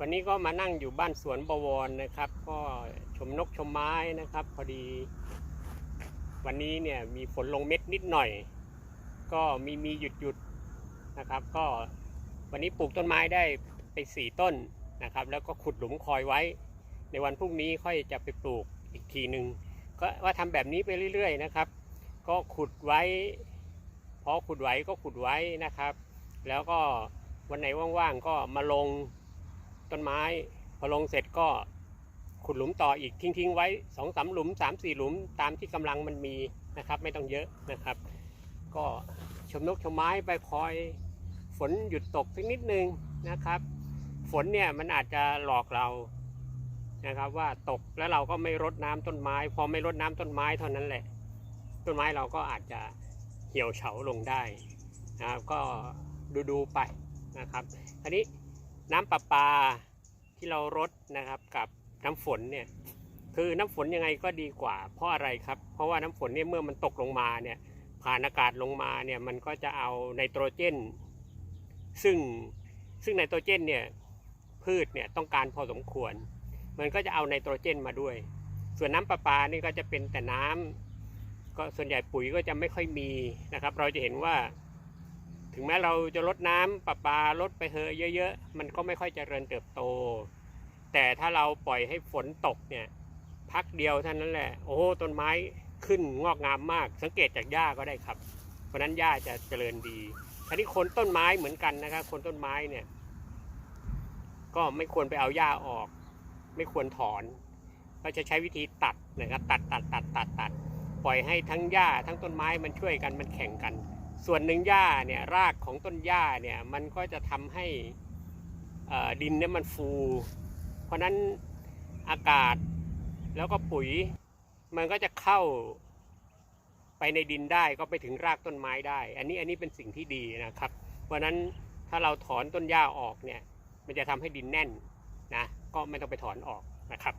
วันนี้ก็มานั่งอยู่บ้านสวนบวรนะครับ ก็ชมนกชมไม้นะครับ พอดี วันนี้เนี่ยมีฝนลงเม็ดนิดหน่อย ก็มีมีหยุดหยุดนะครับ ก็วันนี้ปลูกต้นไม้ได้ไปสี่ต้นนะครับ แล้วก็ขุดหลุมคอยไว้ ในวันพรุ่งนี้ค่อยจะไปปลูกอีกทีหนึ่งก็ว่าทำแบบนี้ไปเรื่อย ๆ นะครับ ก็ขุดไว้พอขุดไว้ก็ขุดไว้นะครับ แล้วก็วันไหนว่างๆก็มาลง ต้นไม้ พอลงเสร็จก็ขุดหลุมต่ออีกทิ้งๆไว้สองสามหลุมสามสี่หลุมตามที่กำลังมันมีนะครับ ไม่ต้องเยอะนะครับ ก็ชมนกชมไม้ไปคอยฝนหยุดตกสักนิดนึงนะครับ ฝนเนี่ยมันอาจจะหลอกเรานะครับว่าตกแล้วเราก็ไม่รดน้ำต้นไม้ พอไม่รดน้ำต้นไม้เท่านั้นแหละ ต้นไม้เราก็อาจจะเหี่ยวเฉาลงได้นะครับก็ดูดูๆไปนะครับอัน น้ำประปาที่เรารดนะครับกับน้ำฝนเนี่ยคือน้ำฝนยังไงก็ดีกว่า เพราะอะไรครับ เพราะว่าน้ำฝนเนี่ยเมื่อมันตกลงมาเนี่ยผ่านอากาศลงมาเนี่ยมันก็จะเอาไนโตรเจน ซึ่งซึ่งไนโตรเจนเนี่ยพืชเนี่ยต้องการพอสมควร มันก็จะเอาไนโตรเจนมาด้วย ส่วนน้ำประปานี่ก็จะเป็นแต่น้ำก็ส่วนใหญ่ปุ๋ยก็จะไม่ค่อยมีนะครับ เราจะเห็นว่า ถึงแม้เราจะลดน้ำประปาลดไปเฮอเยอะๆ มันก็ไม่ค่อยเจริญเติบโต แต่ถ้าเราปล่อยให้ฝนตกเนี่ย พักเดียวเท่านั้นแหละ โอ้โหต้นไม้ขึ้นงอกงามมาก สังเกตจากหญ้าก็ได้ครับ เพราะฉะนั้นหญ้าจะเจริญดีอันนี้คนต้นไม้เหมือนกันนะครับคนต้นไม้เนี่ย ก็ไม่ควรไปเอาหญ้าออก ไม่ควรถอน ก็จะใช้วิธีตัดนะครับ ตัดตัดตัดตัดตัด ปล่อยให้ทั้งหญ้าทั้งต้นไม้มันช่วยกันมันแข่งกัน ส่วนหนึ่งหญ้าเนี่ยรากของต้นหญ้าเนี่ยมันก็จะทำให้ดินเนี่ยมันฟู เพราะฉะนั้นอากาศแล้วก็ปุ๋ยมันก็จะเข้าไปในดินได้ก็ไปถึงรากต้นไม้ได้ อันนี้อันนี้เป็นสิ่งที่ดีนะครับ เพราะฉะนั้นถ้าเราถอนต้นหญ้าออกเนี่ยมันจะทำให้ดินแน่นนะก็ไม่ต้องไปถอนออกนะครับ